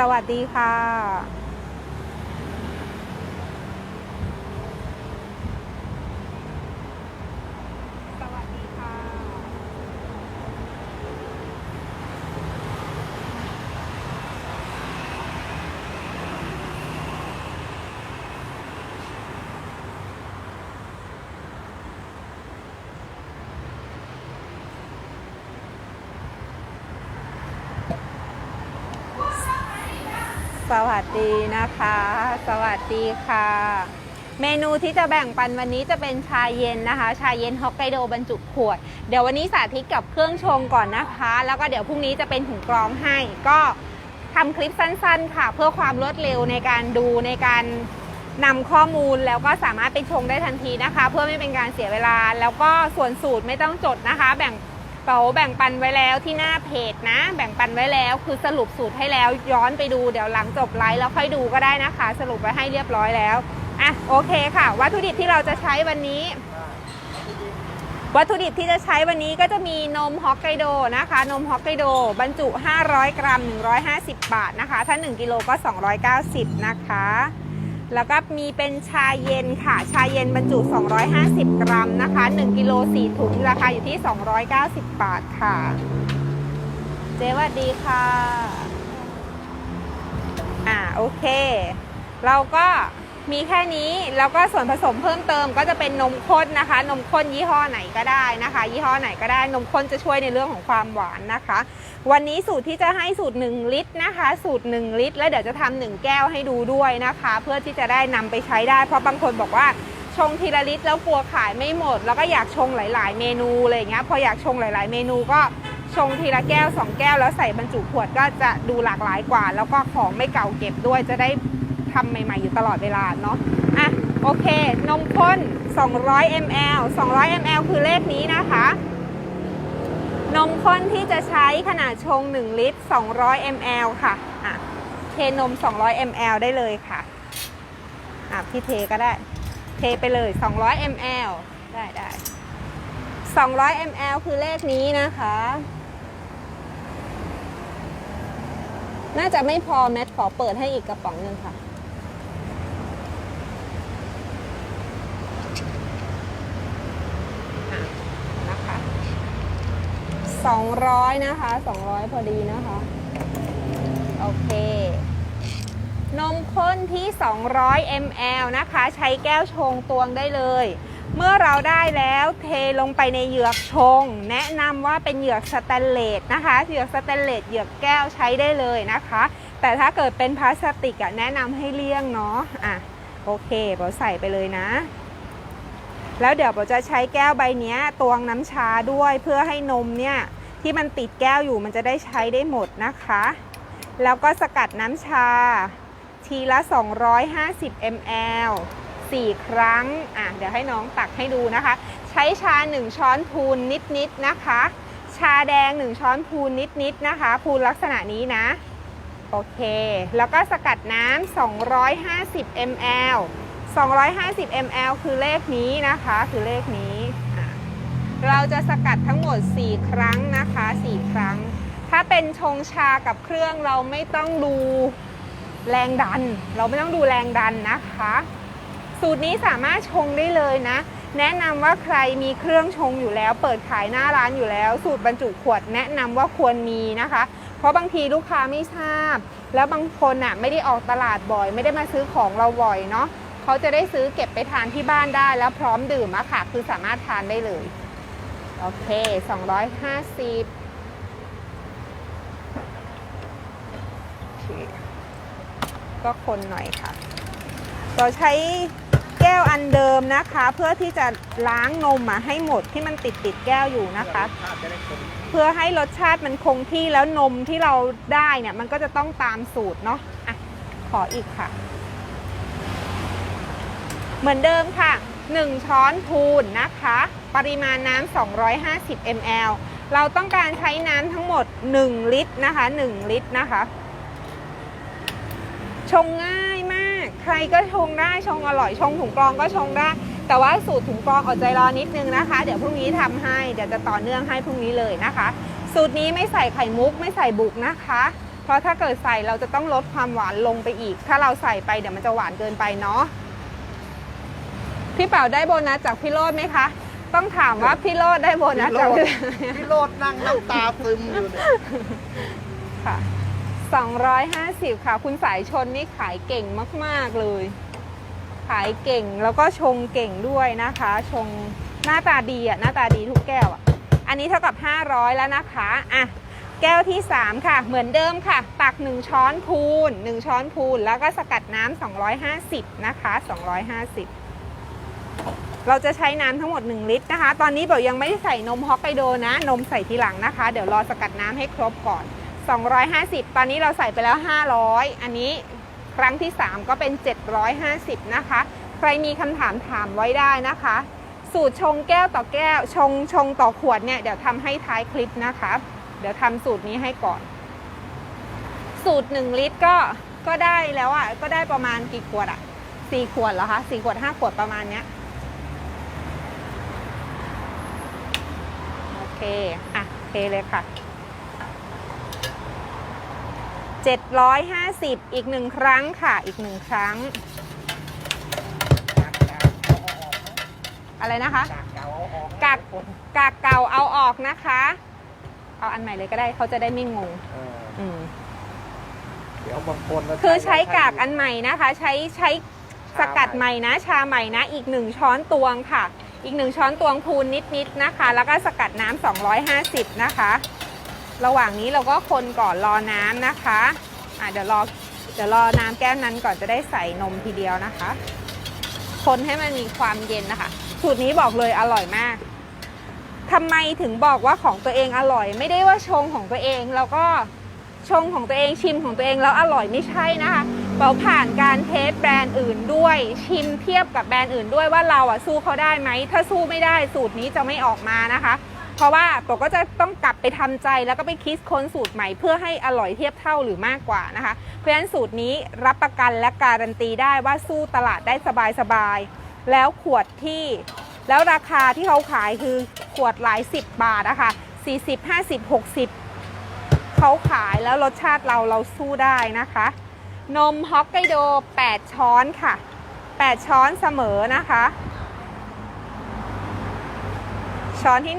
สวัสดีค่ะ สวัสดีนะคะ สวัสดีค่ะ เมนูที่จะแบ่งปันวันนี้จะเป็นชาเย็นนะคะ ชาเย็นฮอกไกโดบรรจุขวด เดี๋ยววันนี้สาธิตกับเครื่องชงก่อนนะคะ แล้วก็เดี๋ยวพรุ่งนี้จะเป็นถุงกรองให้ ก็ทำคลิปสั้นๆ ค่ะ เพื่อความรวดเร็วในการดูในการนำข้อมูลแล้วก็สามารถไปชงได้ทันทีนะคะ เพื่อไม่เป็นการเสียเวลา แล้วก็ส่วนสูตรไม่ต้องจดนะคะ แบ่ง เป๋าแบ่งปันไว้แล้วที่หน้าเพจนะ แบ่งปันไว้แล้วคือสรุปสูตรให้แล้วย้อนไปดูเดี๋ยวหลังจบไลฟ์แล้วค่อยดูก็ได้นะคะ สรุปไว้ให้เรียบร้อยแล้วอะโอเคค่ะ วัตถุดิบที่เราจะใช้วันนี้ วัตถุดิบที่จะใช้วันนี้ก็จะมีนมฮอกไกโดนะคะ นมฮอกไกโดบรรจุ 500 กรัม 150 บาทนะคะ ถ้า 1 กิโลก็ 290 นะคะ แล้วก็มีเป็นชาเย็นค่ะ ชาเย็นบรรจุ 250 กรัมนะคะ 1กิโล4ถุง ราคาอยู่ที่ 290 บาทค่ะ เจ๊วัสดีค่ะ อ่า โอเค เราก็ มีแค่นี้แล้วก็ส่วนผสมเพิ่มเติมก็จะเป็นนมข้นนะคะ นมข้นยี่ห้อไหนก็ได้นะคะ ยี่ห้อไหนก็ได้นมข้นจะช่วยในเรื่องของความหวานนะคะ วันนี้สูตรที่จะให้สูตร 1 ลิตรนะคะ สูตร 1 ลิตร แล้วเดี๋ยวจะทำหนึ่งแก้วให้ดูด้วยนะคะ เพื่อที่จะได้นำไปใช้ได้ เพราะบางคนบอกว่าชงทีละลิตรแล้วกลัวขายไม่หมด แล้วก็อยากชงหลาย ๆ เมนูอะไรอย่างเงี้ยพออยากชงหลาย ๆ เมนูก็ชงทีละแก้ว 2 แก้วแล้วใส่บรรจุขวดก็จะดูหลากหลายกว่า แล้วก็ของไม่เก่าเก็บด้วยจะได้ ทำใหม่ๆอยู่ตลอดเวลาเนาะอะโอเคนมข้น 200 ml 200 ml คือเลขนี้นะคะ นมข้นที่จะใช้ขนาดชง 1 ลิตร 200 ml ค่ะอะเทนม 200 ml ได้เลยค่ะอะพี่เทก็ได้ เทไปเลย 200 ml ได้ได้200 ml คือเลขนี้นะคะ น่าจะไม่พอแมทขอเปิดให้อีกกระป๋องหนึ่งค่ะอะนะคะ 200 นะคะ 200 พอดีนะคะ โอเคนมข้นที่ 200 ml นะคะ ใช้แก้วชงตวงได้เลย เมื่อเราได้แล้วเทลงไปในเหยือกชง แนะนำว่าเป็นเหยือกสแตนเลสนะคะ เหยือกสแตนเลสเหยือกแก้วใช้ได้เลยนะคะ แต่ถ้าเกิดเป็นพลาสติกอะแนะนำให้เลี่ยงเนาะอะโอเคเราใส่ไปเลยนะ แล้วเดี๋ยวเราจะใช้แก้วใบนี้ตวงน้ำชาด้วยเพื่อให้นมเนี่ยที่มันติดแก้วอยู่มันจะได้ใช้ได้หมดนะคะ แล้วก็สกัดน้ำชา ทีละ 250 ml 4 ครั้งอะเดี๋ยวให้น้องตักให้ดูนะคะ ใช้ชา 1 ช้อนพูนนิดๆนะคะ ชาแดง 1 ช้อนพูนนิดๆนะคะ พูนลักษณะนี้นะ โอเค แล้วก็สกัดน้ำ250 ml 250 ml คือเลขนี้นะคะคือเลขนี้ เราจะสกัดทั้งหมด 4 ครั้งนะคะ 4 ครั้ง ถ้าเป็นชงชากับเครื่องเราไม่ต้องดูแรงดัน เราไม่ต้องดูแรงดันนะคะ สูตรนี้สามารถชงได้เลยนะ แนะนำว่าใครมีเครื่องชงอยู่แล้ว เปิดขายหน้าร้านอยู่แล้ว สูตรบรรจุขวดแนะนำว่าควรมีนะคะ เพราะบางทีลูกค้าไม่ทราบ แล้วบางคนอะไม่ได้ออกตลาดบ่อย ไม่ได้มาซื้อของเราบ่อยเนาะ เขาจะได้ซื้อเก็บไปทานที่บ้านได้แล้วพร้อมดื่มอะค่ะ คือสามารถทานได้เลย โอเค 250โอเคก็คนหน่อยค่ะ เราใช้แก้วอันเดิมนะคะ เพื่อที่จะล้างนมมาให้หมดที่มันติดติดแก้วอยู่นะคะ เพื่อให้รสชาติมันคงที่แล้วนมที่เราได้เนี่ย มันก็จะต้องตามสูตรเนาะอะขออีกค่ะ เหมือนเดิมค่ะ 1 ช้อนพูนนะคะ ปริมาณน้ำ250 ml เราต้องการใช้น้ำทั้งหมด 1 ลิตรนะคะ 1 ลิตรนะคะ ชงง่ายมาก ใครก็ชงได้ชงอร่อยชงถุงกรองก็ชงได้ แต่ว่าสูตรถุงกรองอดใจรอนิดนึงนะคะ เดี๋ยวพรุ่งนี้ทำให้เดี๋ยวจะต่อเนื่องให้พรุ่งนี้เลยนะคะ สูตรนี้ไม่ใส่ไข่มุกไม่ใส่บุกนะคะ เพราะถ้าเกิดใส่เราจะต้องลดความหวานลงไปอีก ถ้าเราใส่ไปเดี๋ยวมันจะหวานเกินไปเนาะ พี่เป๋าได้โบนัสจากพี่โรดไหมคะ ต้องถามว่าพี่โรดได้โบนัสจากพี่พี่โรดนั่งน้ำตาซึมอยู่เนี่ยค่ะ250 ค่ะ คุณสายชนนี่ขายเก่งมาก ๆ เลย ขายเก่งแล้วก็ชงเก่งด้วยนะคะ ชงหน้าตาดีอะหน้าตาดีทุกแก้วอะ อันนี้เท่ากับ 500 แล้วนะคะอะแก้วที่ 3 ค่ะ เหมือนเดิมค่ะ ตัก 1 ช้อนพูน1ช้อนพูนแล้วก็สกัดน้ำ250 นะคะ 250 เราจะใช้น้ำทั้งหมด 1 ลิตรนะคะ ตอนนี้เบลยังไม่ได้ใส่นมฮอกไกโดนะ นมใส่ทีหลังนะคะ เดี๋ยวรอสกัดน้ำให้ครบก่อน 250 ตอนนี้เราใส่ไปแล้ว 500 อันนี้ครั้งที่ 3 ก็เป็น 750 นะคะ ใครมีคำถามถามไว้ได้นะคะ สูตรชงแก้วต่อแก้ว ชงชงต่อขวดเนี่ย เดี๋ยวทำให้ท้ายคลิปนะคะ เดี๋ยวทำสูตรนี้ให้ก่อน สูตร 1 ลิตรก็ก็ได้แล้วอะ ก็ได้ประมาณกี่ขวดอะ 4 ขวดเหรอคะ 4 ขวด 5 ขวดประมาณเนี้ย โอ เคอะเทเลยค่ะ 750 อีกหนึ่งครั้งค่ะ อีกหนึ่งครั้ง อะไรนะคะจากเก่าเอาออกกากกากเก่าเอาออกนะคะ เอาอันใหม่เลยก็ได้เขาจะได้ไม่งงเอออืมเดี๋ยวบางคนเราคือใช้กากอันใหม่นะคะ ใช้ใช้สกัดใหม่นะ ชาใหม่นะ อีกหนึ่งช้อนตวงค่ะ อีกหนึ่งช้อนตวงพูนนิดๆนะคะ แล้วก็สกัดน้ำ250 นะคะ ระหว่างนี้เราก็คนก่อนรอน้ำนะคะอะเดี๋ยวรอเดี๋ยวรอน้ำแก้วนั้นก่อนจะได้ใส่นมทีเดียวนะคะ คนให้มันมีความเย็นนะคะ สูตรนี้บอกเลยอร่อยมากทำไมถึงบอกว่าของตัวเองอร่อย ไม่ได้ว่าชงของตัวเองแล้วก็ชงของตัวเองชิมของตัวเองแล้วอร่อยไม่ใช่นะคะ เราผ่านการเทสแบรนด์อื่นด้วย ชิมเทียบกับแบรนด์อื่นด้วยว่าเราอะสู้เขาได้ไหม ถ้าสู้ไม่ได้สูตรนี้จะไม่ออกมานะคะ เพราะว่าปกก็จะต้องกลับไปทำใจแล้วก็ไปคิดค้นสูตรใหม่เพื่อให้อร่อยเทียบเท่าหรือมากกว่านะคะ เพราะฉะนั้นสูตรนี้รับประกันและการันตีได้ว่าสู้ตลาดได้สบายๆแล้วขวดที่ แล้วราคาที่เขาขายคือขวดหลาย10บาทอะค่ะ40 50 60เขาขายแล้วรสชาติเราเราสู้ได้นะคะ นมฮอกไกโด 8 ช้อนค่ะ 8 ช้อนเสมอนะคะ ช้อนที่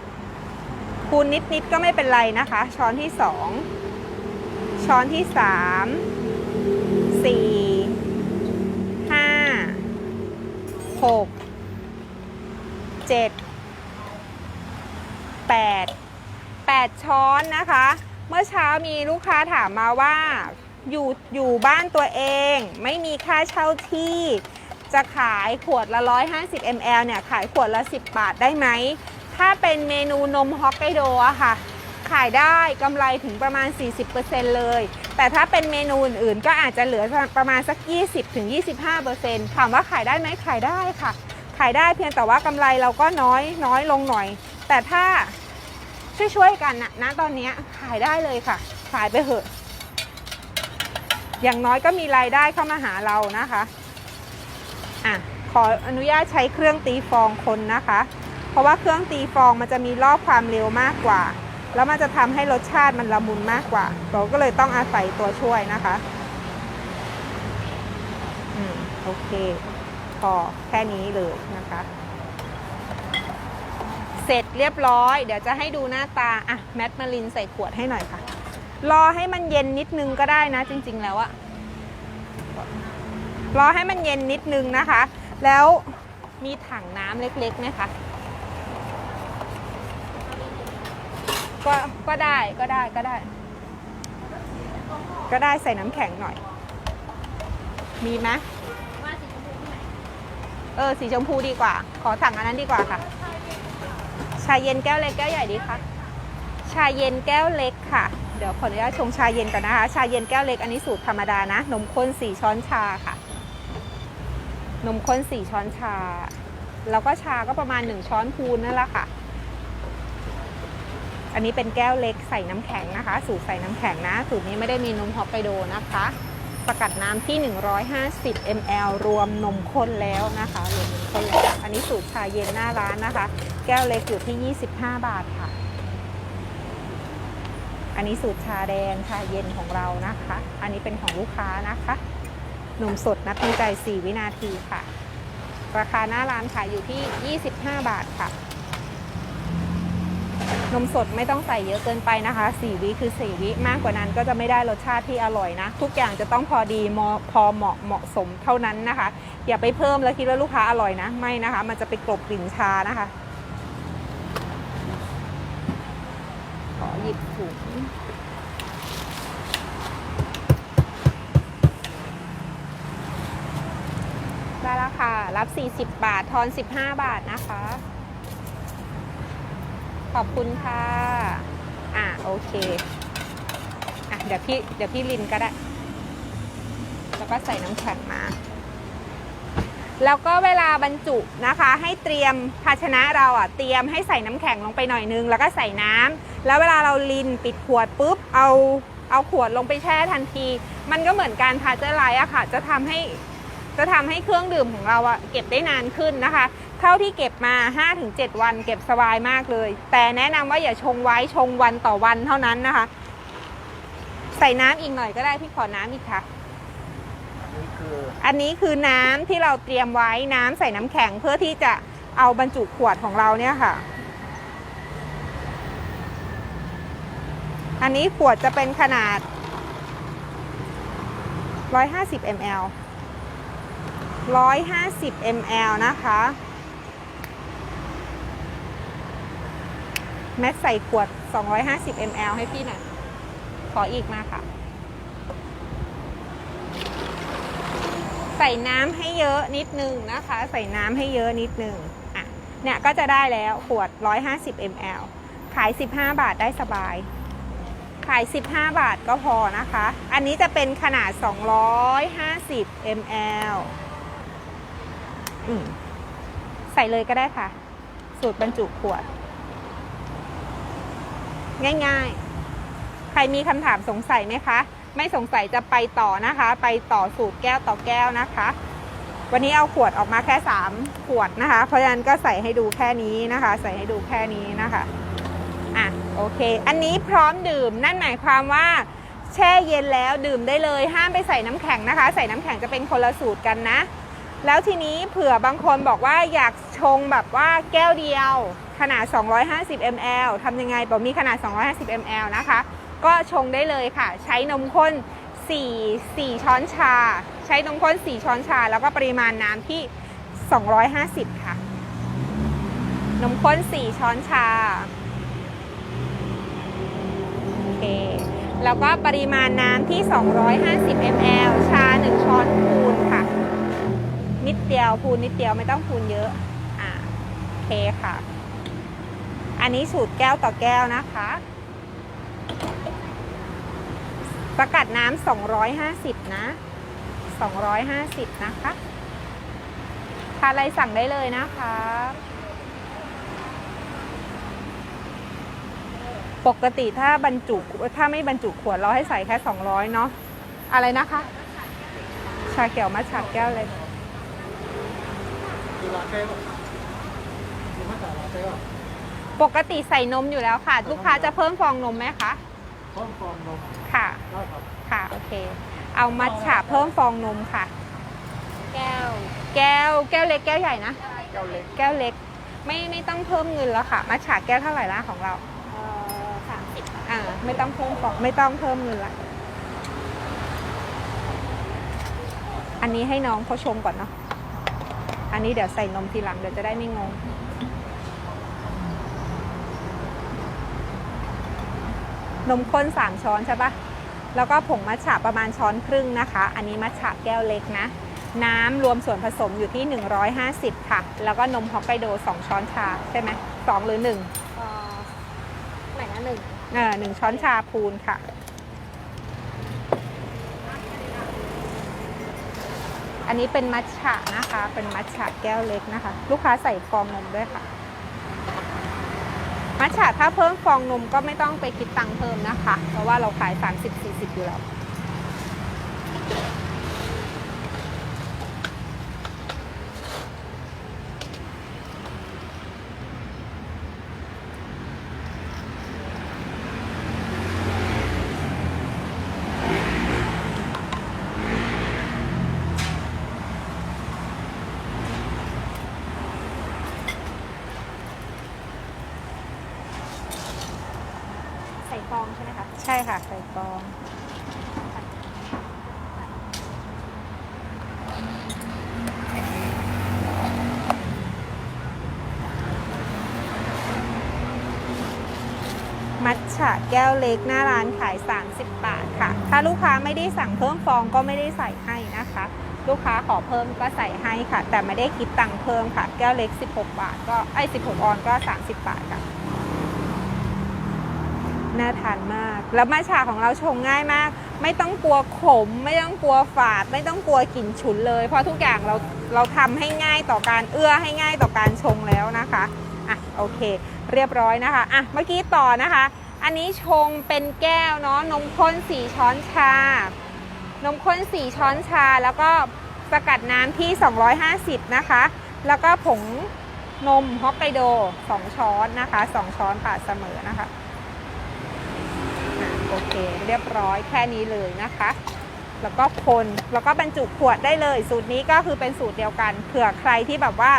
1 คูณนิด ๆ ก็ไม่เป็นไรนะคะ ช้อนที่ 2 ช้อนที่ 3 4 5 6 7 8 8 ช้อนนะคะ เมื่อเช้ามีลูกค้าถามมาว่า อยู่อยู่บ้านตัวเอง ไม่มีค่าเช่าที่ จะขายขวดละ 150 ml เนี่ยขายขวดละ 10 บาทได้ไหม ถ้าเป็นเมนูนมฮอกไกโดอะค่ะ ขายได้กำไรถึงประมาณ 40%เลย แต่ถ้าเป็นเมนูอื่นๆ ก็อาจจะเหลือประมาณสัก 20-25%ถามว่าขายได้ไหมขายได้ค่ะ ขายได้เพียงแต่ว่ากำไรเราก็น้อยน้อยลงหน่อย แต่ถ้าช่วยๆกันนะณตอนนี้ขายได้เลยค่ะ ขายไปเถอะ อย่างน้อยก็มีรายได้เข้ามาหาเรานะคะอะขออนุญาตใช้เครื่องตีฟองคนนะคะ เพราะว่าเครื่องตีฟองมันจะมีรอบความเร็วมากกว่า แล้วมันจะทำให้รสชาติมันละมุนมากกว่า เราก็เลยต้องอาศัยตัวช่วยนะคะอืมโอเคพอแค่นี้เลยนะคะ เสร็จเรียบร้อย เดี๋ยวจะให้ดูหน้าตา อะ แมทมารินใส่ขวดให้หน่อยค่ะ รอให้มันเย็นนิดนึงก็ได้นะ จริง ๆ แล้วอะรอให้มันเย็นนิดนึงนะคะ แล้วมีถังน้ำเล็กๆไหมคะก็ก็ได้ก็ได้ก็ได้ ก็ได้ใส่น้ำแข็งหน่อย มีไหมเออ สีชมพูดีกว่า ขอสั่งอันนั้นดีกว่าค่ะ ชาเย็นแก้วเล็กแก้วใหญ่ดีคะชาเย็นแก้วเล็กค่ะ เดี๋ยวขออนุญาตชงชาเย็นก่อนนะคะ ชาเย็นแก้วเล็กอันนี้สูตรธรรมดานะ นมข้น 4 ช้อนชาค่ะ นมข้น 4 ช้อนชา แล้วก็ชาก็ประมาณ 1 ช้อนพูนนั่นแหละค่ะ อันนี้เป็นแก้วเล็กใส่น้ำแข็งนะคะ สูตรใส่น้ำแข็งนะ สูตรนี้ไม่ได้มีนมฮอกไกโดนะคะ สกัดน้ำที่ 150 ml รวมนมข้นแล้วนะคะรวมนมข้นแล้วอันนี้สูตรชาเย็นหน้าร้านนะคะ แก้วเล็กอยู่ที่ 25 บาทค่ะ อันนี้สูตรชาแดงชาเย็นของเรานะคะ อันนี้เป็นของลูกค้านะคะนมสดนับตั้งใจ 4 วินาทีค่ะ ราคาหน้าร้านขายอยู่ที่ 25 บาทค่ะ นมสดไม่ต้องใส่เยอะเกินไปนะคะ 4 วิคือ 4 วิมากกว่านั้นก็จะไม่ได้รสชาติที่อร่อยนะ ทุกอย่างจะต้องพอดีพอเหมาะเหมาะสมเท่านั้นนะคะ อย่าไปเพิ่มแล้วคิดว่าลูกค้าอร่อยนะ ไม่นะคะ มันจะไปกลบกลิ่นชานะคะ ขอหยิบถุง ได้แล้วค่ะ รับ 40 บาท ทอน 15 บาทนะคะ ขอบคุณค่ะ อะ โอเค อะ เดี๋ยวพี่ เดี๋ยวพี่ลินก็ได้ แล้วก็ใส่น้ำแข็งมา แล้วก็เวลาบรรจุนะคะ ให้เตรียมภาชนะเราอะ เตรียมให้ใส่น้ำแข็งลงไปหน่อยนึง แล้วก็ใส่น้ำ แล้วเวลาเราลินปิดขวดปุ๊บ เอา เอาขวดลงไปแช่ทันที มันก็เหมือนการพาเจอร์ไลท์อะค่ะ จะทำให้ จะทำให้เครื่องดื่มของเราอะเก็บได้นานขึ้นนะคะ เท่าที่เก็บมา 5-7 วัน เก็บสบายมากเลย แต่แนะนำว่าอย่าชงไว้ชงวันต่อวันเท่านั้นนะคะ ใส่น้ำอีกหน่อยก็ได้พี่ขอน้ำอีกค่ะ อันนี้คืออันนี้คือน้ำที่เราเตรียมไว้น้ำใส่น้ำแข็งเพื่อที่จะเอาบรรจุขวดของเราเนี่ยค่ะ อันนี้ขวดจะเป็นขนาด 150 ml 150 ml นะคะแม็กใส่ขวด 250 ml ให้พี่หน่อยขออีกมาค่ะ ใส่น้ำให้เยอะนิดนึงนะคะ ใส่น้ำให้เยอะนิดนึงอะเนี่ยก็จะได้แล้วขวด 150 ml ขาย 15 บาทได้สบาย ขาย 15 บาทก็พอนะคะ อันนี้จะเป็นขนาด 250 ml อืมใส่เลยก็ได้ค่ะ สูตรบรรจุขวด ง่ายๆ ใครมีคำถามสงสัยไหมคะ ไม่สงสัยจะไปต่อนะคะ ไปต่อสูตรแก้วต่อแก้วนะคะ วันนี้เอาขวดออกมาแค่3ขวดนะคะ เพราะฉะนั้นก็ใส่ให้ดูแค่นี้นะคะ ใส่ให้ดูแค่นี้นะคะอะโอเค อันนี้พร้อมดื่มนั่นหมายความว่าแช่เย็นแล้วดื่มได้เลย ห้ามไปใส่น้ำแข็งนะคะ ใส่น้ำแข็งจะเป็นคนละสูตรกันนะ แล้วทีนี้เผื่อบางคนบอกว่าอยากชงแบบว่าแก้วเดียว ขนาด 250 ml ทำยังไงบอกมีขนาด 250 ml นะคะ ก็ชงได้เลยค่ะ ใช้นมข้น 4 4 ช้อนชา ใช้นมข้น 4 ช้อนชา แล้วก็ปริมาณน้ำที่ 250 ค่ะ นมข้น 4 ช้อนชาโอเคแล้วก็ปริมาณน้ำที่ 250 ml ชา 1 ช้อนพูนค่ะ นิดเดียวพูนนิดเดียวไม่ต้องพูนเยอะ อ่าโอเคค่ะ อันนี้สูตรแก้วต่อแก้วนะคะ สกัดน้ำ250 นะ 250 นะคะทานอะไรสั่งได้เลยนะคะ ปกติถ้าบรรจุถ้าไม่บรรจุขวดเราให้ใส่แค่ 200 เนาะอะไรนะคะ ชาเขียวมัทฉะแก้วเลย คือลาเต้ป่ะคือมาจากลาเต้ป่ะปกติใส่นมอยู่แล้วค่ะ ลูกค้าจะเพิ่มฟองนมไหมคะเพิ่มฟองนมค่ะ ได้ครับค่ะโอเค เอามัทฉะเพิ่มฟองนมค่ะ แก้ว แก้ว แก้วเล็กแก้วใหญ่นะ แก้วเล็กแก้วเล็ก ไม่ไม่ต้องเพิ่มเงินแล้วค่ะ มัทฉะแก้วเท่าไหร่ละของเราเอ่อสามสิบอ่าไม่ต้องเพิ่มฟองไม่ต้องเพิ่มเงินละอันนี้ให้น้องเขาชมก่อนเนาะ อันนี้เดี๋ยวใส่นมทีหลังเดี๋ยวจะได้ไม่งง นมข้น 3 ช้อนใช่ปะแล้วก็ผงมัทฉะประมาณช้อนครึ่งนะคะ อันนี้มัทฉะแก้วเล็กนะ น้ำรวมส่วนผสมอยู่ที่ 150 ค่ะ แล้วก็นมฮอกไกโด 2 ช้อนชาใช่ไหมสองหรือ1เอ่อไหนนะหนึ่งเออหนึ่งช้อนชาพูนค่ะ อันนี้เป็นมัทฉะนะคะ เป็นมัทฉะแก้วเล็กนะคะ ลูกค้าใส่ฟองนมด้วยค่ะ มัทฉะถ้าเพิ่มฟองนมก็ไม่ต้องไปคิดตังค์เพิ่มนะคะ เพราะว่าเราขาย 30-40 อยู่แล้ว องใช่ไหมคะ ใช่ค่ะใส่กรอง มัทฉะ แก้วเล็กหน้าร้านขาย 30 บาทค่ะ ถ้าลูกค้าไม่ได้สั่งเพิ่มฟองก็ไม่ได้ใส่ให้นะคะ ลูกค้าขอเพิ่มก็ใส่ให้ค่ะ แต่ไม่ได้คิดตังค์เพิ่มค่ะ แก้วเล็ก 16 บาท ก็ไอ้16 ออนก็ 30 บาทค่ะน่าทานมาก แล้วมัทฉะของเราชงง่ายมาก ไม่ต้องกลัวขม ไม่ต้องกลัวฝาด ไม่ต้องกลัวกลิ่นฉุนเลย เพราะทุกอย่างเราเราทำให้ง่ายต่อการเอื้อให้ง่ายต่อการชงแล้วนะคะ อะโอเค เรียบร้อยนะคะ อะเมื่อกี้ต่อนะคะ อันนี้ชงเป็นแก้วเนาะนมข้น4ช้อนชา นมข้น4ช้อนชา แล้วก็สกัดน้ำที่ 250 นะคะ แล้วก็ผงนมฮอกไกโด 2 ช้อนนะคะ 2 ช้อนปาดเสมอนะคะอะโอเค เรียบร้อยแค่นี้เลยนะคะ แล้วก็คนแล้วก็บรรจุขวดได้เลย สูตรนี้ก็คือเป็นสูตรเดียวกันเผื่อใครที่แบบว่า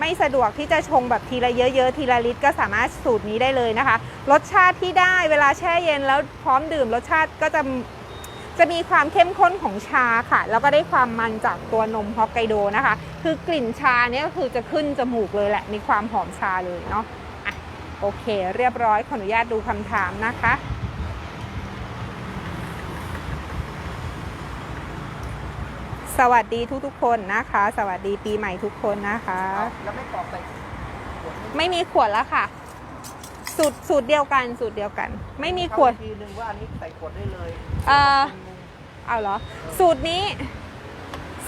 ไม่สะดวกที่จะชงแบบทีละเยอะๆ ทีละลิตรก็สามารถสูตรนี้ได้เลยนะคะ รสชาติที่ได้เวลาแช่เย็นแล้วพร้อมดื่มรสชาติก็จะจะมีความเข้มข้นของชาค่ะ แล้วก็ได้ความมันจากตัวนมฮอกไกโดนะคะ คือกลิ่นชาเนี่ยก็คือจะขึ้นจมูกเลยแหละ มีความหอมชาเลยเนาะอะโอเค เรียบร้อยขออนุญาตดูคำถามนะคะ สวัสดีทุกๆคนนะคะ สวัสดีปีใหม่ทุกคนนะคะ แล้วไม่กรอกใส่ขวดไม่มีขวดแล้วค่ะ สูตรสูตรเดียวกันสูตรเดียวกัน ไม่มีขวดเข้าอีกทีนึงว่าอันนี้ใส่ขวดได้เลยเอ่อ เอาเหรอ สูตรนี้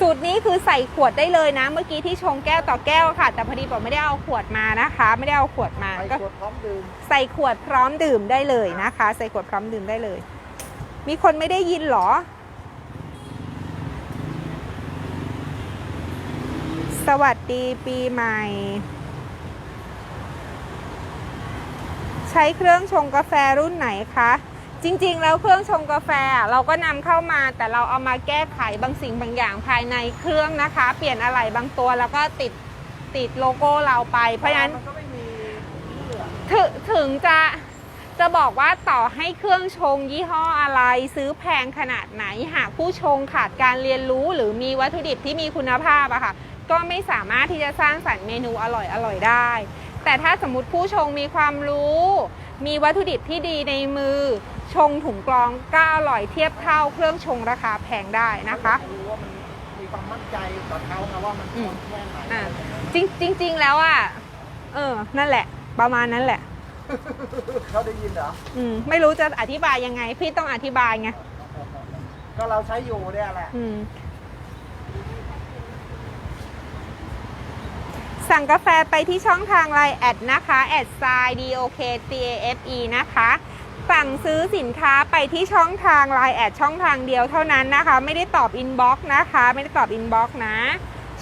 สูตรนี้คือใส่ขวดได้เลยนะ เมื่อกี้ที่ชงแก้วต่อแก้วค่ะ แต่พอดีบอกไม่ได้เอาขวดมานะคะ ไม่ได้เอาขวดมาใส่ก็ขวดพร้อมดื่มใส่ขวดพร้อมดื่มได้เลยนะคะ ใส่ขวดพร้อมดื่มได้เลย มีคนไม่ได้ยินเหรอ สวัสดีปีใหม่ ใช้เครื่องชงกาแฟรุ่นไหนคะ จริงๆ แล้วเครื่องชงกาแฟเราก็นำเข้ามาแต่เราเอามาแก้ไขบางสิ่งบางอย่างภายในเครื่องนะคะ เปลี่ยนอะไหล่บางตัวแล้วก็ติดติดโลโก้เราไป เพราะฉะนั้นถถึงจะจะบอกว่าต่อให้เครื่องชงยี่ห้ออะไรซื้อแพงขนาดไหน หากผู้ชงขาดการเรียนรู้หรือมีวัตถุดิบที่มีคุณภาพอะค่ะ ก็ไม่สามารถที่จะสร้างสรรค์เมนูอร่อยอร่อยได้ แต่ถ้าสมมติผู้ชงมีความรู้ มีวัตถุดิบที่ดีในมือ ชงถุงกรองก็อร่อยเทียบเท่าเครื่องชงราคาแพงได้นะคะอยากรู้ว่ามันมีความมั่นใจต่อเขานะว่ามันอืมแค่ไหนอะอะไรอย่างเงี้ยจริงจริง ๆ แล้วอะเออ นั่นแหละ ประมาณนั้นแหละ เขาได้ยินเหรอ อืม ไม่รู้จะอธิบายยังไง พี่ต้องอธิบายไง ก็เราใช้อยู่เนี่ยแหละ อืม สั่งกาแฟไปที่ช่องทางไลน์แอดนะคะแอดไซ DOK TAFE นะคะสั่งซื้อสินค้าไปที่ช่องทางไลน์แอดช่องทางเดียวเท่านั้นนะคะ ไม่ได้ตอบอินบ็อกซ์นะคะ ไม่ได้ตอบอินบ็อกซ์นะ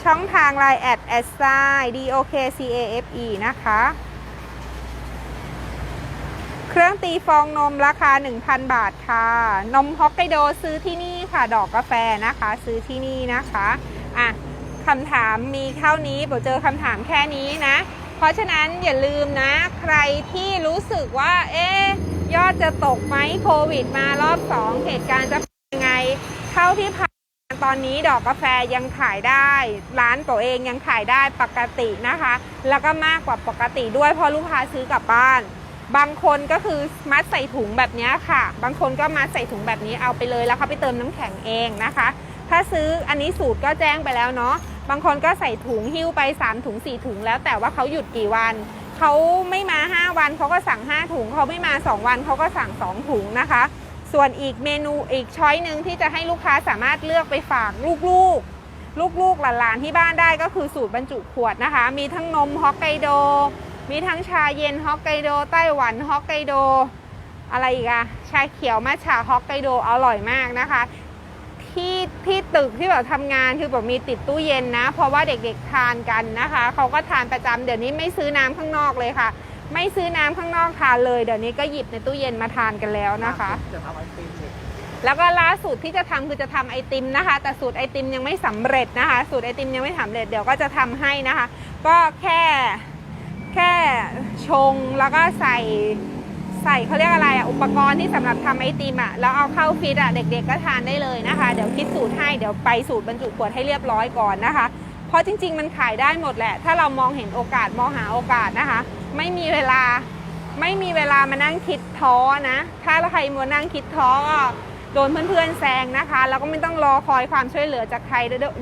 ช่องทางไลน์แอดแอดไซ DOK CAFE นะคะเครื่องตีฟองนมราคา 1,000 บาทค่ะ นมฮอกไกโดซื้อที่นี่ค่ะ ดอกกาแฟนะคะ ซื้อที่นี่นะคะ อะ คำถามมีเท่านี้เดี๋ยวเจอคำถามแค่นี้นะ เพราะฉะนั้นอย่าลืมนะ ใครที่รู้สึกว่า เอ๊ยอดจะตกไหมโควิดมารอบ2เหตุการณ์จะเป็นยังไง เท่าที่ผ่านตอนนี้ดอกกาแฟยังขายได้ ร้านตัวเองยังขายได้ปกตินะคะ แล้วก็มากกว่าปกติด้วยเพราะลูกค้าซื้อกลับบ้าน บางคนก็คือมัดใส่ถุงแบบนี้ค่ะ บางคนก็มัดใส่ถุงแบบนี้เอาไปเลยแล้วเขาไปเติมน้ำแข็งเองนะคะ ถ้าซื้ออันนี้สูตรก็แจ้งไปแล้วเนาะบางคนก็ใส่ถุงหิ้วไป3ถุง4ถุงแล้วแต่ว่าเขาหยุดกี่วันเขาไม่มา 5 วันเขาก็สั่ง 5 ถุงเขาไม่มา 2 วันเขาก็สั่ง 2 ถุงนะคะ ส่วนอีกเมนูอีกช้อยหนึ่งที่จะให้ลูกค้าสามารถเลือกไปฝากลูกๆ ลูกๆหลานๆที่บ้านได้ก็คือสูตรบรรจุขวดนะคะ มีทั้งนมฮอกไกโด มีทั้งชาเย็นฮอกไกโดไต้หวันฮอกไกโดอะไรอีกอะชาเขียวมัทฉะฮอกไกโดอร่อยมากนะคะ ที่ที่ตึกที่แบบทำงานคือแบบมีติดตู้เย็นนะ เพราะว่าเด็กๆทานกันนะคะเขาก็ทานประจำเดี๋ยวนี้ไม่ซื้อน้ำข้างนอกเลยค่ะ ไม่ซื้อน้ำข้างนอกทานเลยเดี๋ยวนี้ก็หยิบในตู้เย็นมาทานกันแล้วนะคะ จะทำไอติมเนี่ยแล้วก็ล่าสุดที่จะทำคือจะทำไอติมนะคะ แต่สูตรไอติมยังไม่สำเร็จนะคะ สูตรไอติมยังไม่สำเร็จเดี๋ยวก็จะทำให้นะคะ ก็แค่แค่ชงแล้วก็ใส่ ใส่เขาเรียกอะไรอะอุปกรณ์ที่สำหรับทำไอติมอะแล้วเอาเข้าฟิตอะเด็กๆก็ทานได้เลยนะคะ เดี๋ยวคิดสูตรให้เดี๋ยวไปสูตรบรรจุขวดให้เรียบร้อยก่อนนะคะ เพราะจริง ๆ มันขายได้หมดแหละ ถ้าเรามองเห็นโอกาสมองหาโอกาสนะคะ ไม่มีเวลาไม่มีเวลามานั่งคิดท้อนะ ถ้าใครมัวนั่งคิดท้อก็โดนเพื่อนๆแซงนะคะแล้วก็ไม่ต้องรอคอยความช่วยเหลือจากใคร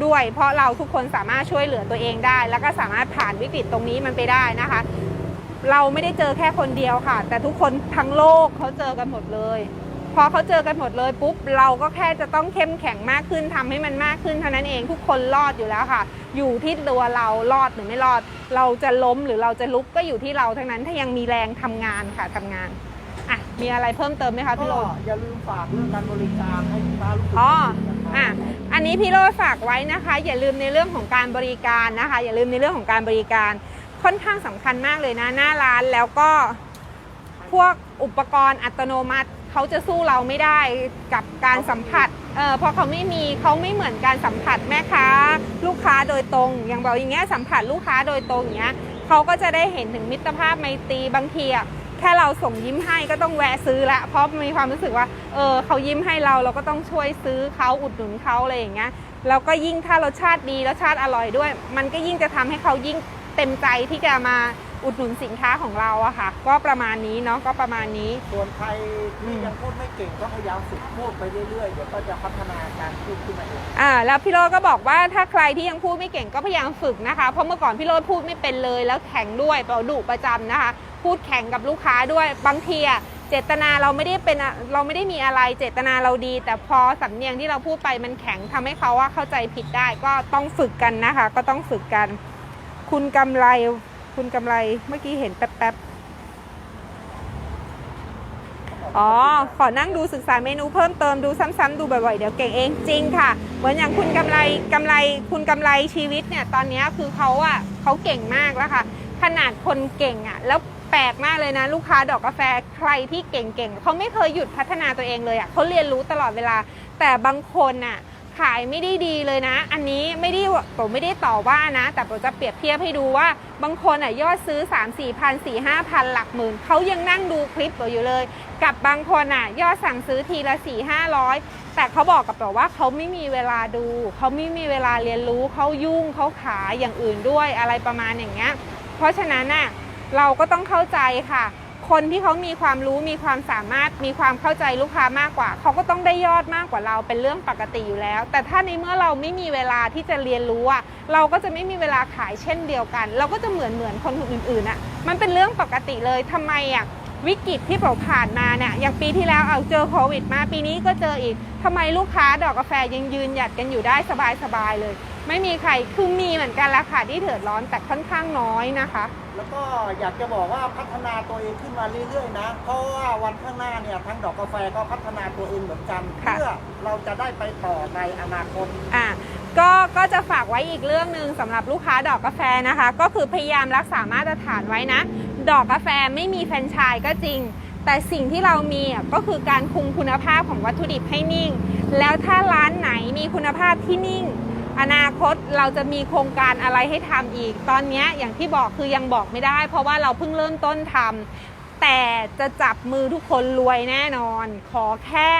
ด้วย เพราะเราทุกคนสามารถช่วยเหลือตัวเองได้ แล้วก็สามารถผ่านวิกฤตตรงนี้มันไปได้นะคะ เราไม่ได้เจอแค่คนเดียวค่ะ แต่ทุกคนทั้งโลกเขาเจอกันหมดเลย พอเขาเจอกันหมดเลยปุ๊บเราก็แค่จะต้องเข้มแข็งมากขึ้นทำให้มันมากขึ้นเท่านั้นเองทุกคนรอดอยู่แล้วค่ะ อยู่ที่ตัวเรารอดหรือไม่รอด เราจะล้มหรือเราจะลุกก็อยู่ที่เราทั้งนั้นถ้ายังมีแรงทำงานค่ะทำงานอะมีอะไรเพิ่มเติมไหมคะพี่โรก็จน์อย่าลืมฝากเรื่องการบริการให้ลูกค้ารู้สึกอ๋อดีนะครับอะอันนี้พี่โรจน์ฝากไว้นะคะ อย่าลืมในเรื่องของการบริการนะคะ อย่าลืมในเรื่องของการบริการ ค่อนข้างสำคัญมากเลยนะหน้าร้านแล้วก็พวกอุปกรณ์อัตโนมัติเขาจะสู้เราไม่ได้กับการสัมผัสเออเพราะเขาไม่มีเขาไม่เหมือนการสัมผัสแม่ค้า ลูกค้าโดยตรง อย่างบอกอย่างเงี้ยสัมผัสลูกค้าโดยตรงอย่างเงี้ยเขาก็จะได้เห็นถึงมิตรภาพไมตรีบางทีอะแค่เราส่งยิ้มให้ก็ต้องแวะซื้อละเพราะมีความรู้สึกว่าเออเขายิ้มให้เราเราก็ต้องช่วยซื้อเขาอุดหนุนเขาอะไรอย่างเงี้ยแล้วก็ยิ่งถ้ารสชาติดีรสชาติอร่อยด้วย มันก็ยิ่งจะทำให้เขายิ่ง เต็มใจที่จะมาอุดหนุนสินค้าของเราอะค่ะ ก็ประมาณนี้เนาะก็ประมาณนี้ ส่วนใครอืที่มยังพูดไม่เก่งก็พยายามฝึกพูดไปเรื่อยๆเดี๋ยวก็จะพัฒนาการพูดขึ้นมาเองอ่าแล้วพี่โรจน์ก็บอกว่าถ้าใครที่ยังพูดไม่เก่งก็พยายามฝึกนะคะเพราะเมื่อก่อนพี่โรจน์พูดไม่เป็นเลย แล้วแข็งด้วยเปล่าดุประจำนะคะ พูดแข่งกับลูกค้าด้วยบางทีอะเจตนาเราไม่ได้เป็นอะเราไม่ได้มีอะไรเจตนาเราดี แต่พอสำเนียงที่เราพูดไปมันแข็งทำให้เขาว่าเข้าใจผิดได้ก็ต้องฝึกกันนะคะ ก็ต้องฝึกกัน คุณกำไร คุณกำไร เมื่อกี้เห็นแป๊บๆ อ๋อ ขอนั่งดูศึกษาเมนูเพิ่มเติมดูซ้ำๆดูบ่อยๆ เดี๋ยวเก่งเองจริงค่ะ เหมือนอย่างคุณกำไรกำไร คุณกำไรชีวิตเนี่ย ตอนนี้คือเขาอะเขาเก่งมากแล้วค่ะ ขนาดคนเก่งอะแล้วแปลกมากเลยนะ ลูกค้าดอกกาแฟใครที่เก่งๆเขาไม่เคยหยุดพัฒนาตัวเองเลยอะเขาเรียนรู้ตลอดเวลา แต่บางคนน่ะ ขายไม่ได้ดีเลยนะ อันนี้ไม่ได้ผมไม่ได้ต่อว่านะ แต่ผมจะเปรียบเทียบให้ดูว่าบางคนอะยอดซื้อ 3 4พัน4 5พันหลักหมื่นเขายังนั่งดูคลิปอยู่เลย กับบางคนอะยอดสั่งซื้อทีละ 4 500 แต่เขาบอกกับเราว่าเขาไม่มีเวลาดู เขาไม่มีเวลาเรียนรู้เขายุ่งเขาขายอย่างอื่นด้วยอะไรประมาณอย่างเงี้ยเพราะฉะนั้นน่ะเราก็ต้องเข้าใจค่ะ คนที่เขามีความรู้มีความสามารถมีความเข้าใจลูกค้ามากกว่า เขาก็ต้องได้ยอดมากกว่าเราเป็นเรื่องปกติอยู่แล้ว แต่ถ้าในเมื่อเราไม่มีเวลาที่จะเรียนรู้อะเราก็จะไม่มีเวลาขายเช่นเดียวกัน เราก็จะเหมือนเหมือนคนอื่นๆอะมันเป็นเรื่องปกติเลยทำไมอะวิกฤตที่เราผ่านมาเนี่ยอย่างปีที่แล้วเอาเจอโควิดมาปีนี้ก็เจออีกทำไมลูกค้าดอกกาแฟยังยืนหยัดกันอยู่ได้สบายๆเลย ไม่มีใครคือมีเหมือนกันละค่ะที่เดือดร้อนแต่ค่อนข้างน้อยนะคะ แล้วก็อยากจะบอกว่าพัฒนาตัวเองขึ้นมาเรื่อยๆนะ เพราะว่าวันข้างหน้าเนี่ยทั้งดอกกาแฟก็พัฒนาตัวเองเหมือนกัน ค่ะ เพื่อเราจะได้ไปต่อในอนาคต อะก็ก็จะฝากไว้อีกเรื่องหนึ่งสำหรับลูกค้าดอกกาแฟนะคะ ก็คือพยายามรักษามาตรฐานไว้นะ ดอกกาแฟไม่มีแฟรนไชส์ก็จริง แต่สิ่งที่เรามีอะก็คือการคุมคุณภาพของวัตถุดิบให้นิ่ง แล้วถ้าร้านไหนมีคุณภาพที่นิ่ง อนาคต เราจะมีโครงการอะไรให้ทำอีก ตอนนี้อย่างที่บอกคือยังบอกไม่ได้ เพราะว่าเราเพิ่งเริ่มต้นทำแต่จะจับมือทุกคนรวยแน่นอน ขอแค่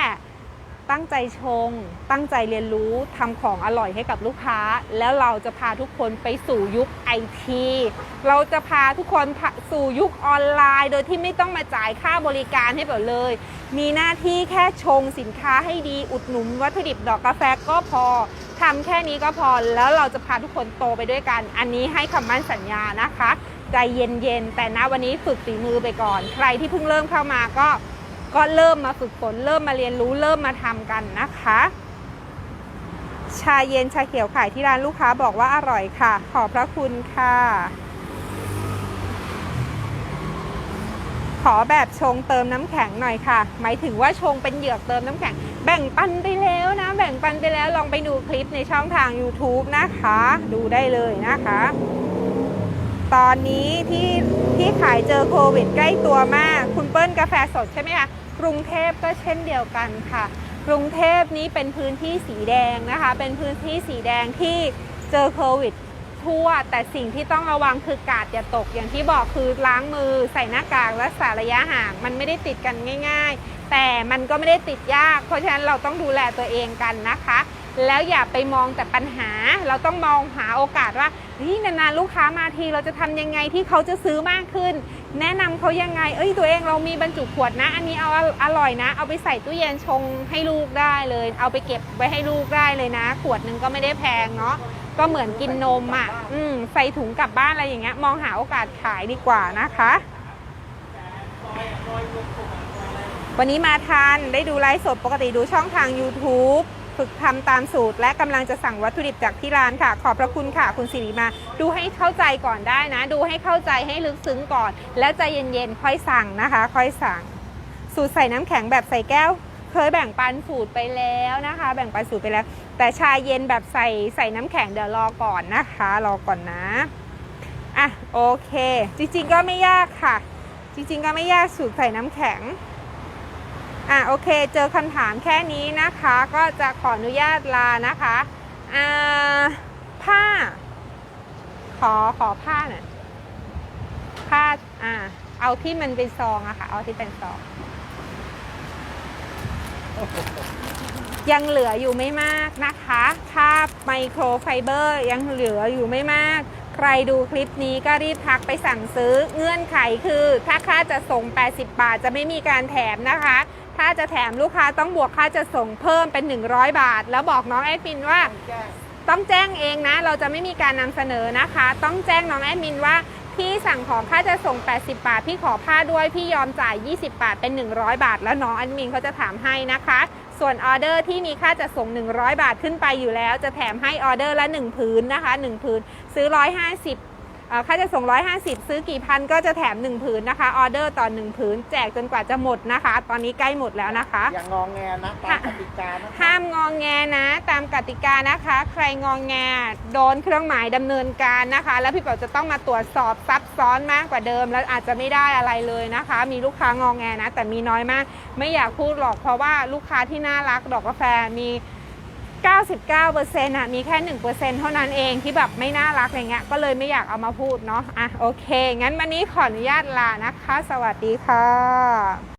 ตั้งใจชง ตั้งใจเรียนรู้ทำของอร่อยให้กับลูกค้า แล้วเราจะพาทุกคนไปสู่ยุคไอทีเราจะพาทุกคนสู่ยุคออนไลน์ โดยที่ไม่ต้องมาจ่ายค่าบริการให้เปล่าเลย มีหน้าที่แค่ชงสินค้าให้ดีอุดหนุนวัตถุดิบดอกกาแฟก็พอทำแค่นี้ก็พอแล้วเราจะพาทุกคนโตไปด้วยกัน อันนี้ให้คำมั่นสัญญานะคะ ใจเย็นๆแต่ณวันนี้ฝึกฝีมือไปก่อน ใครที่เพิ่งเริ่มเข้ามาก็ ก็เริ่มมาฝึกฝนเริ่มมาเรียนรู้เริ่มมาทำกันนะคะ ชาเย็นชาเขียวขายที่ร้านลูกค้าบอกว่าอร่อยค่ะ ขอบพระคุณค่ะ ขอแบบชงเติมน้ำแข็งหน่อยค่ะ หมายถึงว่าชงเป็นเหยือกเติมน้ำแข็ง แบ่งปันไปแล้วนะ แบ่งปันไปแล้วลองไปดูคลิปในช่องทาง YouTube นะคะ ดูได้เลยนะคะ ตอนนี้ที่ที่ขายเจอโควิดใกล้ตัวมาก คุณเปิ้ลกาแฟสดใช่ไหมคะกรุงเทพก็เช่นเดียวกันค่ะ กรุงเทพนี้เป็นพื้นที่สีแดงนะคะ เป็นพื้นที่สีแดงที่เจอโควิดทั่ว แต่สิ่งที่ต้องระวังคือกาดอย่าตกอย่างที่บอกคือล้างมือใส่หน้ากากรักษาระยะห่างมันไม่ได้ติดกันง่าย ๆ แต่มันก็ไม่ได้ติดยาก เพราะฉะนั้นเราต้องดูแลตัวเองกันนะคะ แล้วอย่าไปมองแต่ปัญหา เราต้องมองหาโอกาสว่าเฮ้ยนานๆลูกค้ามาทีเราจะทำยังไงที่เขาจะซื้อมากขึ้น แนะนำเขายังไง เอ้ยตัวเองเรามีบรรจุขวดนะ อันนี้เอาอร่อยนะ เอาไปใส่ตู้เย็นชงให้ลูกได้เลย เอาไปเก็บไว้ให้ลูกได้เลยนะ ขวดหนึ่งก็ไม่ได้แพงเนาะก็เหมือนกินนมอะ อืมใส่ถุงกลับบ้านอะไรอย่างเงี้ย มองหาโอกาสขายดีกว่านะคะ วันนี้มาทันได้ดูไลฟ์สดปกติดูช่องทาง YouTube ฝึกทำตามสูตร และกำลังจะสั่งวัตถุดิบจากที่ร้านค่ะ ขอบพระคุณค่ะ คุณสิริมา ดูให้เข้าใจก่อนได้นะ ดูให้เข้าใจให้ลึกซึ้งก่อน แล้วใจเย็นๆค่อยสั่งนะคะ ค่อยสั่ง สูตรใส่น้ำแข็งแบบใส่แก้ว เคยแบ่งปันสูตรไปแล้วนะคะ แบ่งปันสูตรไปแล้ว แต่ชาเย็นแบบใส่ใส่น้ำแข็งเดี๋ยวรอก่อนนะคะ รอก่อนนะอะโอเค จริงๆก็ไม่ยากค่ะ จริงๆก็ไม่ยากสูตรใส่น้ำแข็ง อะโอเค เจอคำถามแค่นี้นะคะ ก็จะขออนุญาตลานะคะอ่าผ้า ขอขอผ้าหน่อยผ้าอ่าเอาที่มันเป็นซองอะค่ะ เอาที่เป็นซอง ยังเหลืออยู่ไม่มากนะคะถ้าไมโครไฟเบอร์ยังเหลืออยู่ไม่มาก ใครดูคลิปนี้ก็รีบทักไปสั่งซื้อ เงื่อนไขคือ ถ้าค่าจะส่ง 80 บาทจะไม่มีการแถมนะคะ ถ้าจะแถมลูกค้าต้องบวกค่าจะส่งเพิ่มเป็น 100 บาท แล้วบอกน้องแอดมินว่าต้องแจ้งเองนะ เราจะไม่มีการนำเสนอนะคะ ต้องแจ้งน้องแอดมินว่าพี่สั่งของค่าจะส่ง 80 บาท พี่ขอผ้าด้วย พี่ยอมจ่าย 20 บาท เป็น 100 บาท แล้วน้องแอดมินเขาจะถามให้นะคะ ส่วนออเดอร์ที่มีค่าจะส่ง 100 บาทขึ้นไปอยู่แล้ว จะแถมให้ออเดอร์ละ 1 พื้นนะคะ 1 พื้นซื้อ 150 ค่าจะส่ง 150 ซื้อกี่พันก็จะแถม 1 ผืนนะคะ ออเดอร์ต่อ 1 ผืน แจกจนกว่าจะหมดนะคะ ตอนนี้ใกล้หมดแล้วนะคะ อย่างงองแงนะตามกติกานะห้ามงองแงนะ ตามกติกานะคะ ใครงองแงโดนเครื่องหมายดำเนินการนะคะ แล้วพี่เป๋าจะต้องมาตรวจสอบซับซ้อนมากกว่าเดิม แล้วอาจจะไม่ได้อะไรเลยนะคะ มีลูกค้างองแงนะ แต่มีน้อยมาก ไม่อยากพูดหรอกเพราะว่าลูกค้าที่น่ารักดอกกาแฟมี 99%อะมีแค่ 1%เท่านั้นเองที่แบบไม่น่ารักอะไรเงี้ยก็เลยไม่อยากเอามาพูดเนาะอะโอเค งั้นวันนี้ขออนุญาตลานะคะ สวัสดีค่ะ